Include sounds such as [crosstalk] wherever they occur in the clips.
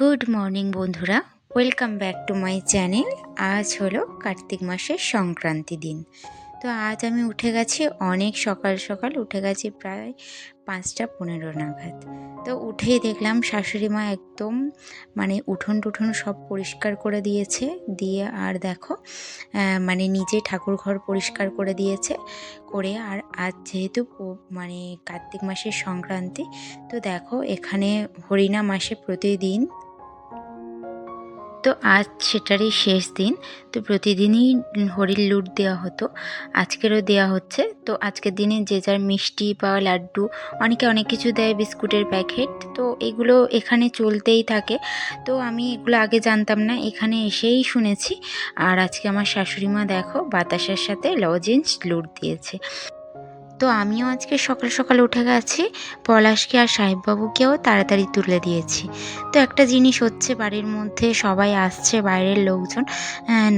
Good morning বন্ধুরা, welcome back to my channel. আজ হলো কার্তিক মাসের সংক্রান্তি দিন। তো আজ আমি উঠে গেছি অনেক সকাল সকাল, উঠে গেছি প্রায় পাঁচটা পনেরো নাগাদ। তো উঠেই দেখলাম শাশুড়ি মা একদম মানে উঠোন টুঠোন সব পরিষ্কার করে দিয়েছে। দিয়ে আর দেখো মানে নিজে ঠাকুর ঘর পরিষ্কার করে দিয়েছে। করে আর আজ যেহেতু মানে কার্তিক মাসের সংক্রান্তি, তো দেখো এখানে হরিণা মাসে প্রতিদিন তো আজ সেটারই শেষ দিন। তো প্রতিদিনই হরির লুট দেওয়া হতো। আজকেরও দেওয়া হচ্ছে। তো আজকের দিনে যে যার মিষ্টি বা লাড্ডু, অনেকে অনেক কিছু দেয় বিস্কুটের প্যাকেট। তো এগুলো এখানে চলতেই থাকে। তো আমি এগুলো আগে জানতাম না, এখানে এসেই শুনেছি। আর আজকে আমার শাশুড়ি মা দেখো বাতাসের সাথে লজেন্স লুট দিয়েছে। তো আমিও আজকে সকাল সকাল উঠে গেছি। পলাশকে আর সাহেববাবুকেও তাড়াতাড়ি তুলে দিয়েছি। তো একটা জিনিস হচ্ছে বাড়ির মধ্যে সবাই আসছে, বাইরের লোকজন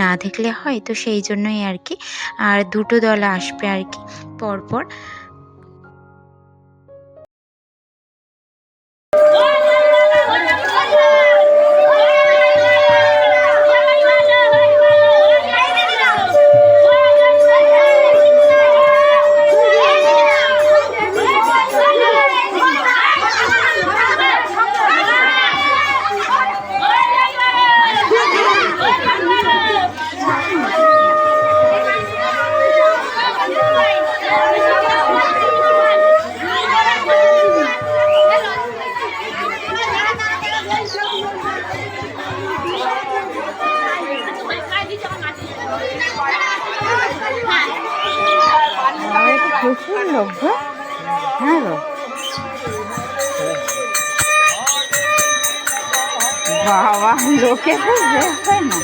না দেখলে হয়, তো সেই জন্যই আর কি। আর দুটো দল আসবে আর কি, পরপর। প্রচুর হ্যাঁ গো। বাবা লোকে তো হয় না।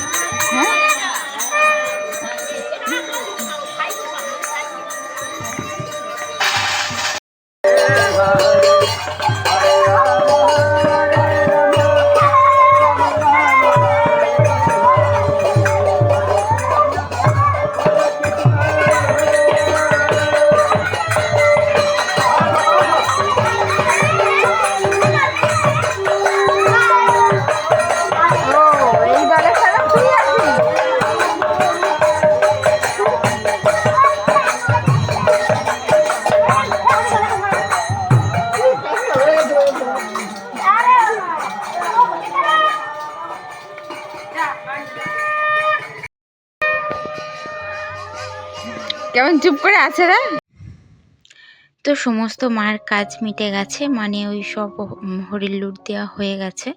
কেমন চুপ করে আছে রে? তো সমস্ত মার কাজ মিটে গেছে মানে ওই সব হরির লুট দেওয়া হয়ে গেছে।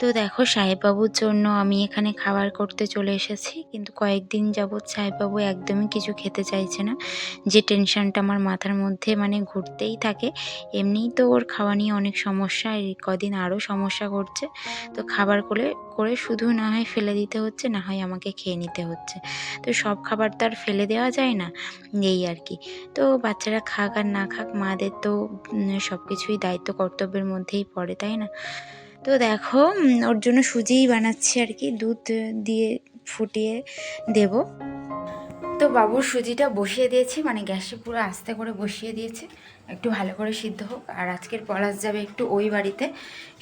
তো দেখো, সাহেববাবুর জন্য আমি এখানে খাবার করতে চলে এসেছি, কিন্তু কয়েকদিন যাবৎ সাহেববাবু একদমই কিছু খেতে চাইছে না। যে টেনশনটা আমার মাথার মধ্যে মানে ঘুরতেই থাকে, এমনিই তো ওর খাওয়া নিয়ে অনেক সমস্যা, এই কদিন আরও সমস্যা করছে। তো খাবার করে করে শুধু না হয় ফেলে দিতে হচ্ছে, না হয় আমাকে খেয়ে নিতে হচ্ছে। তো সব খাবার তো আর ফেলে দেওয়া যায় না, এই আর কি। তো বাচ্চারা খাক আর না খাক মাদের তো সব কিছুই দায়িত্ব কর্তব্যের মধ্যেই পড়ে, তাই না? তো দেখো ওর জন্য সুজিই বানাচ্ছি আর কি, দুধ দিয়ে ফুটিয়ে দেব। তো বাবুর সুজিটা বসিয়ে দিয়েছি মানে গ্যাসে পুরো আস্তে করে বসিয়ে দিয়েছি। একটু ভালো করে সিদ্ধ হোক, আর আজকের পলাশ যাবে একটু ওই বাড়িতে।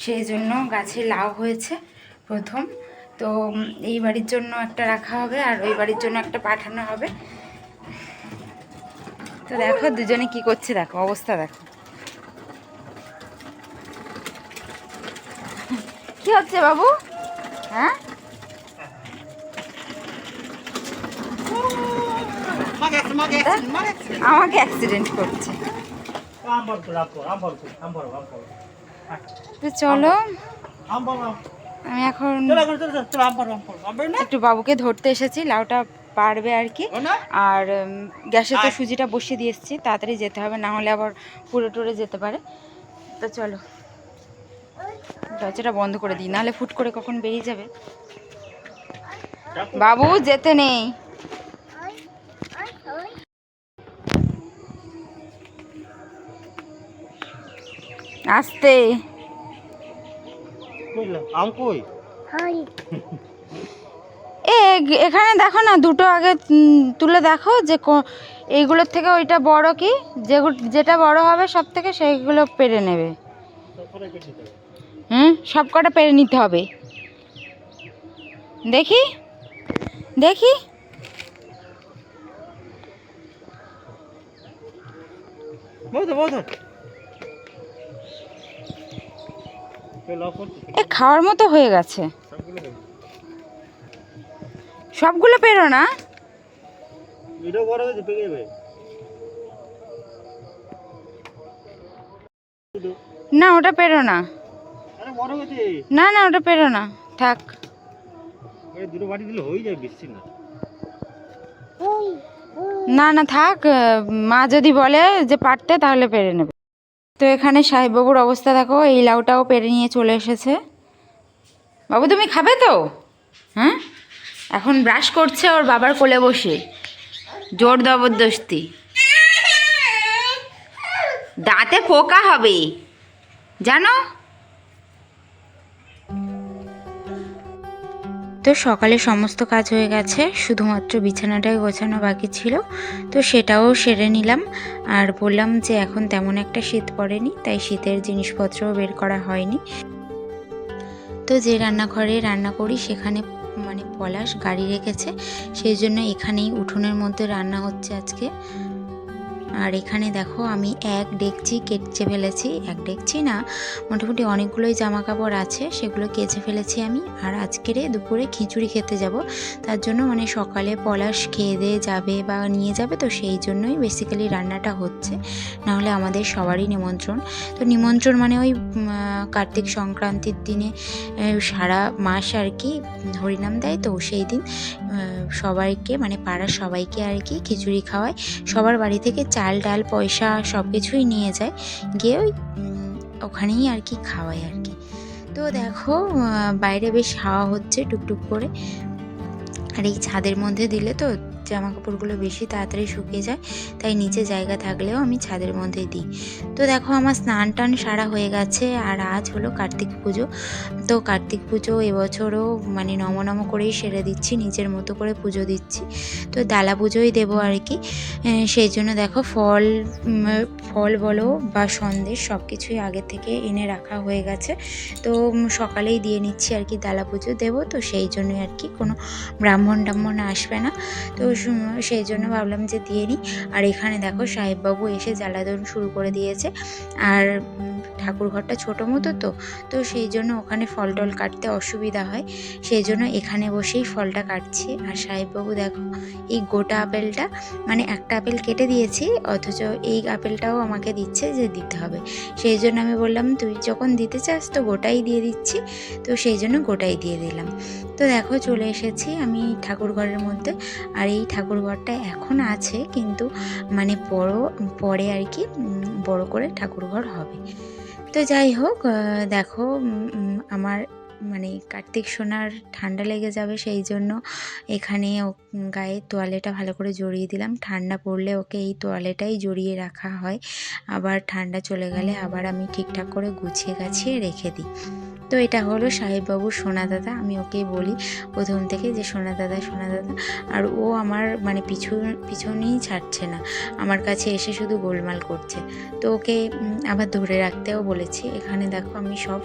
সেই জন্য গাছে লাউ হয়েছে প্রথম। তো এই বাড়ির জন্য একটা রাখা হবে, আর ওই বাড়ির জন্য একটা পাঠানো হবে। তো দেখো দুজনে কি করছে দেখো অবস্থা দেখো। কি হচ্ছে বাবু? হ্যাঁ? আমাকে অ্যাক্সিডেন্ট করছে। তো চলো আমি এখন একটু বাবুকে ধরতে এসেছি লাউটা পারবে আর কি। আর গ্যাসে তো সুজিটা বসিয়ে দিয়ে এসেছি তাড়াতাড়ি যেতে হবে না হলে আবার পুরো টুরে যেতে পারে। তো চলো দরজাটা বন্ধ করে দিই নাহলে ফুট করে কখন বেরিয়ে যাবে। বাবু যেতে নেই। আসতে। আম কই? [laughs] এ এখানে দেখো না দুটো আগে তুলে দেখো যে কো- এইগুলোর থেকে ওইটা বড় কি? যেগুলো যেটা বড় হবে সব থেকে সেইগুলো পেরে নেবে। হুম? সব কটা পেরে নিতে হবে। দেখি? দেখি? এ খাওয়ার মতো হয়ে গেছে। সবগুলো পেরো না? পেকে যাবে। না ওটা পেরো না। না না ওটা পেরো না। থাক। দুটো বাটি দিলে হয়ে যায় বেশি না। না না থাক। মা যদি বলে যে পারতে তাহলে পেরে নেবে। তো এখানে সাহেববাবুর অবস্থা দেখো এই লাউটাও পেরে নিয়ে চলে এসেছে। বাবু তুমি খাবে তো? হ্যাঁ? এখন ব্রাশ করছে ওর বাবার কোলে বসে। জোর জবরদস্তি। দাঁতে পোকা হবে। জানো? তো সকালে সমস্ত কাজ হয়ে গেছে, শুধুমাত্র বিছানাটাই গোছানো বাকি ছিল, তো সেটাও সেরে নিলাম। আর বললাম যে এখন তেমন একটা শীত পড়েনি, তাই শীতের জিনিসপত্রও বের করা হয়নি। তো যে রান্নাঘরে রান্না করি সেখানে মানে পলাশ গাড়ি রেখেছে সেই জন্য এখানেই উঠোনের মধ্যে রান্না হচ্ছে আজকে। আর এখানে দেখো আমি এক ডেকচি কেচে ফেলেছি, এক ডেকচি না, মোটামুটি অনেকগুলোই জামা কাপড় আছে, সেগুলো কেচে ফেলেছি আমি। আর আজকেরে দুপুরে খিচুড়ি খেতে যাব, তার জন্য মানে সকালে পলাশ খেয়ে দিয়ে যাবে বা নিয়ে যাবে, তো সেই জন্যই বেসিক্যালি রান্নাটা হচ্ছে। নাহলে আমাদের সবারই নিমন্ত্রণ। তো নিমন্ত্রণ মানে ওই কার্তিক সংক্রান্তির দিনে সারা মাস আর কি হরিনাম দেয়, তো সেই দিন সবাইকে মানে পাড়ার সবাইকে আর কি খিচুড়ি খাওয়ায়। সবার বাড়ি থেকে চাল ডাল, পয়সা সব কিছুই নিয়ে যায়। গিয়ে ওই ওখানেই আর কি খাওয়াই আর কি। তো দেখো বাইরে বেশ হাওয়া হচ্ছে টুকটুক করে। আর এই ছাদের মধ্যে দিলে তো জামা কাপড়গুলো বেশি তাড়াতাড়ি শুকিয়ে যায়, তাই নিচে জায়গা থাকলেও আমি ছাদের মধ্যে দিই। তো দেখো আমার স্নান টান সারা হয়ে গেছে, আর আজ হলো কার্তিক পুজো। তো কার্তিক পুজো এবছরও মানে নম নম করেই সেরে দিচ্ছি, নিজের মতো করে পুজো দিচ্ছি। তো ডালা পুজোই দেবো আর কি। সেই জন্য দেখো ফল ফল বলো বা সন্দেশ সব কিছুই আগে থেকে এনে রাখা হয়ে গেছে। তো সকালেই দিয়ে নিচ্ছি আর কি ডালা পুজো দেবো। তো সেই জন্যই আর কি কোনো ব্রাহ্মণ টাহ্মণ আসবে না। তো সেই জন্য ভাবলাম যে দিয়ে নিই আর এখানে দেখো সাহেববাবু এসে জ্বালাদন শুরু করে দিয়েছে। আর ঠাকুর ঘরটা ছোটো মতো তো তো সেই জন্য ওখানে ফল টল কাটতে অসুবিধা হয়। সেই জন্য এখানে বসেই ফলটা কাটছি। আর সাহেববাবু দেখো, এই গোটা আপেলটা মানে একটা আপেল কেটে দিয়েছি, অথচ এই আপেলটাও আমাকে দিচ্ছে যে দিতে হবে। সেই জন্য আমি বললাম, তুই যখন দিতে চাস তো গোটাই দিয়ে দিচ্ছি। তো সেই জন্য গোটাই দিয়ে দিলাম। তো দেখো চলে এসেছি আমি ঠাকুর ঘরের মধ্যে। আর এই ঠাকুর ঘরটা এখন আছে, কিন্তু মানে বড় পরে আর কি বড় করে ঠাকুর ঘর হবে। তো যাই হোক দেখো আমার মানে কার্তিক সোনার ঠান্ডা লেগে যাবে সেই জন্য এখানে গায়ে তোয়ালেটা ভালো করে জড়িয়ে দিলাম। ঠান্ডা পড়লে ওকে এই তোয়ালেটাই জড়িয়ে রাখা হয়। আবার ঠান্ডা চলে গেলে আবার আমি ঠিকঠাক করে গুছিয়ে গাছিয়ে রেখে দিই। তো এটা হলো সাহেববাবু সোনা দাদা, আমি ওকে বলি প্রথম থেকে যে সোনা দাদা সোনা দাদা। আর ও আমার মানে পিছু পিছনেই ছাড়ছে না। আমার কাছে এসে শুধু গোলমাল করছে। তো ওকে আবার ধরে রাখতেও বলেছি। এখানে দেখো আমি সব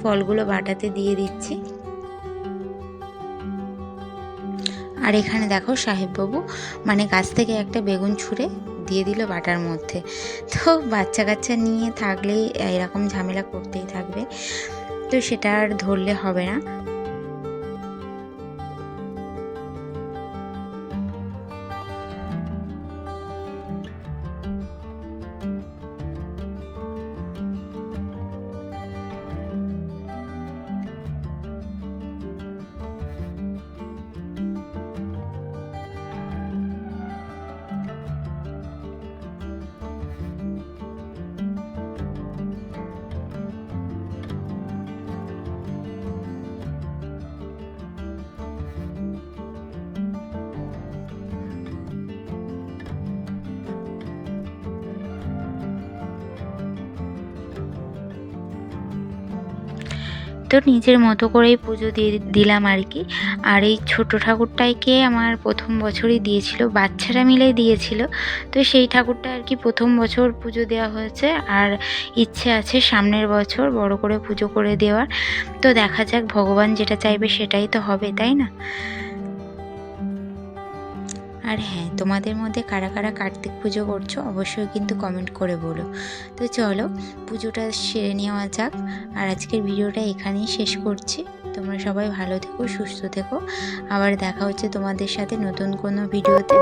ফলগুলো বাটাতে দিয়ে দিচ্ছি। আর এখানে দেখো সাহেববাবু মানে গাছ থেকে একটা বেগুন ছুঁড়ে দিয়ে দিল বাটার মধ্যে। তো বাচ্চা কাচ্চা নিয়ে থাকলেই এরকম ঝামেলা করতেই থাকবে। তো সেটা আর ধরলে হবে না। তো নিজের মতো করেই পুজো দিয়ে দিলাম আর কি। আর এই ছোট ঠাকুরটাকে আমার প্রথম বছরই দিয়েছিল, বাচ্চারা মিলে দিয়েছিল। তো সেই ঠাকুরটা আর কি প্রথম বছর পুজো দেওয়া হয়েছে আর ইচ্ছে আছে সামনের বছর বড় করে পুজো করে দেওয়ার। তো দেখা যাক, ভগবান যেটা চাইবে সেটাই তো হবে, তাই না? আর হ্যাঁ তোমাদের মধ্যে কারা কারা কার্তিক পুজো করছ অবশ্যই কিন্তু কমেন্ট করে বলো। তো চলো, পুজোটা সেরে নেওয়া যাক। আর আজকের ভিডিওটা এখানেই শেষ করছি। তোমরা সবাই ভালো থেকো, সুস্থ থেকো। আবার দেখা হচ্ছে তোমাদের সাথে নতুন কোনো ভিডিওতে।